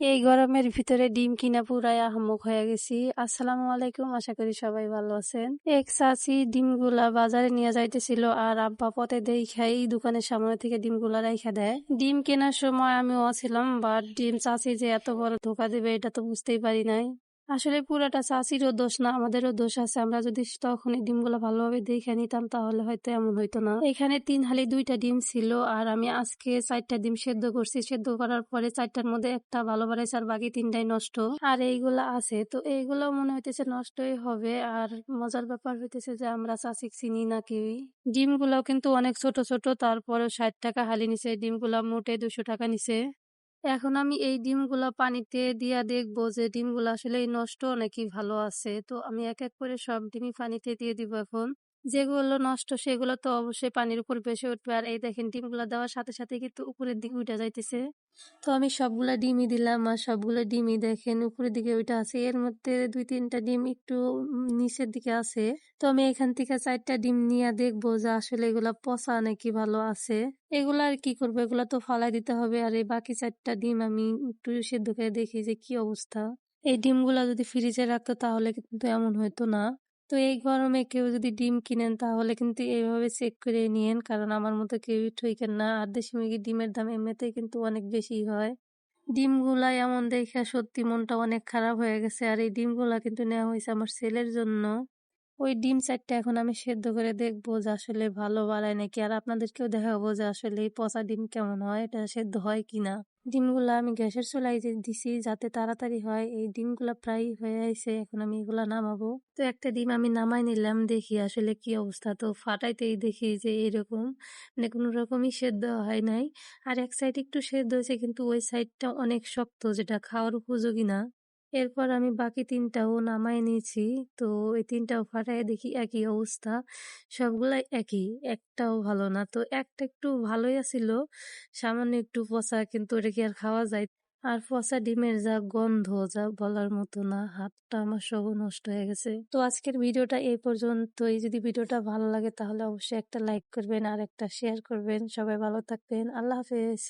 এই গরমের ভিতরে ডিম কিনা পুরাই আহমক হয়ে গেছি। আসসালামু আলাইকুম, আশা করি সবাই ভালো আছেন। এক চাচি ডিমগুলা বাজারে নিয়ে যাইতেছিল আর আব্বা পথে দেখাই দোকানের সামনে থেকে ডিমগুলা রেখে দেয়। ডিম কেনার সময় আমিও ছিলাম বাট ডিম চাচি যে এত বড় ধোকা দেবে, এটা তো বুঝতেই পারি নাই। আসলে পুরাটা চাষিরও দোষ না, আমাদেরও দোষ আছে। আমরা যদি তখন এই ডিমগুলো ভালোভাবে দেখে নিতাম, তাহলে হয়তো এমন হইতো না। এখানে তিন হালি দুইটা ডিম ছিল, আর আমি আজকে চারটা ডিম সেদ্ধ করছি। সেদ্ধ করার পরে চারটার মধ্যে একটা ভালো বাড়াইছে আর বাকি তিনটাই নষ্ট। আর এইগুলা আছে, তো এইগুলো মনে হইতেছে নষ্টই হবে। আর মজার ব্যাপার হইতেছে যে আমরা চাষি চিনি না কেউই। ডিমগুলাও কিন্তু অনেক ছোট ছোট তারপরে ষাট টাকা হালি নিছে। ডিমগুলা মোটে দুশো টাকা নিছে। এখন আমি এই ডিমগুলা পানিতে দিয়া দেখব যে ডিমগুলো আসলে নষ্ট নাকি ভালো আছে। তো আমি এক এক করে সব ডিমই পানিতে দিয়ে দিব এখন। যেগুলো নষ্ট, সেগুলো তো অবশ্যই পানির উপর ভেসে উঠবে। আর এই দেখেন, ডিমগুলো দেওয়ার সাথে সাথে কিন্তু উপরের দিকে উঠে যাইতেছে। তো আমি সবগুলা ডিমই দিলাম আর সবগুলো ডিমই দেখেন উপরের দিকে ওইটা আছে। এর মধ্যে দুই তিনটা ডিম একটু নিচের দিকে আছে। তো আমি এখান থেকে চারটা ডিম নিয়ে দেখব যে আসলে এগুলা পচা নাকি ভালো আছে। এগুলা আর কি করব? এগুলা তো ফালাই দিতে হবে। আর এই বাকি চারটা ডিম আমি একটু সেদ্ধ করে দেখি যে কি অবস্থা। এই ডিমগুলা যদি ফ্রিজে রাখতো তাহলে কিন্তু এমন হইতো না। তো এই গরমে কেউ যদি ডিম কিনেন, তাহলে কিন্তু এইভাবে চেক করে নিয়েন। কারণ আমার মতো কেউই ঠইকেন না। আর দেশি মুরগির ডিমের দাম এমনিতেই কিন্তু অনেক বেশি হয়। ডিমগুলা এমন দেখে সত্যি মনটা অনেক খারাপ হয়ে গেছে। আর এই ডিমগুলা কিন্তু নেওয়া হয়েছে আমার ছেলের জন্য। ওই ডিম চারটা এখন আমি সেদ্ধ করে দেখব যে আসলে ভালো বাড়ায় নাকি। আর আপনাদেরকেও দেখাবো যে আসলে এই পচা ডিম কেমন হয়, এটা সেদ্ধ হয় কিনা। ডিমগুলা আমি গ্যাসের চুলাই দিছি যাতে তাড়াতাড়ি হয়, এই ডিমগুলা প্রায় হয়ে আইছে, এখন আমি এগুলা নামাবো। তো একটা ডিম আমি নামাই নিলাম, দেখি আসলে কি অবস্থা। তো ফাটাইতেই দেখি যে এরকম মানে কোনো রকমই সেদ্ধ হয় নাই। আর এক সাইড একটু সেদ্ধ হয়েছে, কিন্তু ওই সাইডটা অনেক শক্ত, যেটা খাওয়ার উপযোগী না। এরপর আমি বাকি তিনটাও নামাই নিয়েছি। তো এই তিনটাও ফাটাই দেখি একই অবস্থা। সবগুলাই একই, একটাও ভালো না। তো একটা একটু ভালোই আছিল, সামান্য একটু পচা, কিন্তু ওটা কি আর খাওয়া যায়? আর পচা ডিমের যা গন্ধ, যা বলার মতো না, হাতটা আমার সব নষ্ট হয়ে গেছে। তো আজকের ভিডিওটা এই পর্যন্ত পর্যন্তই। যদি ভিডিওটা ভালো লাগে তাহলে অবশ্যই একটা লাইক করবেন আর একটা শেয়ার করবেন। সবাই ভালো থাকবেন। আল্লাহ হাফেজ।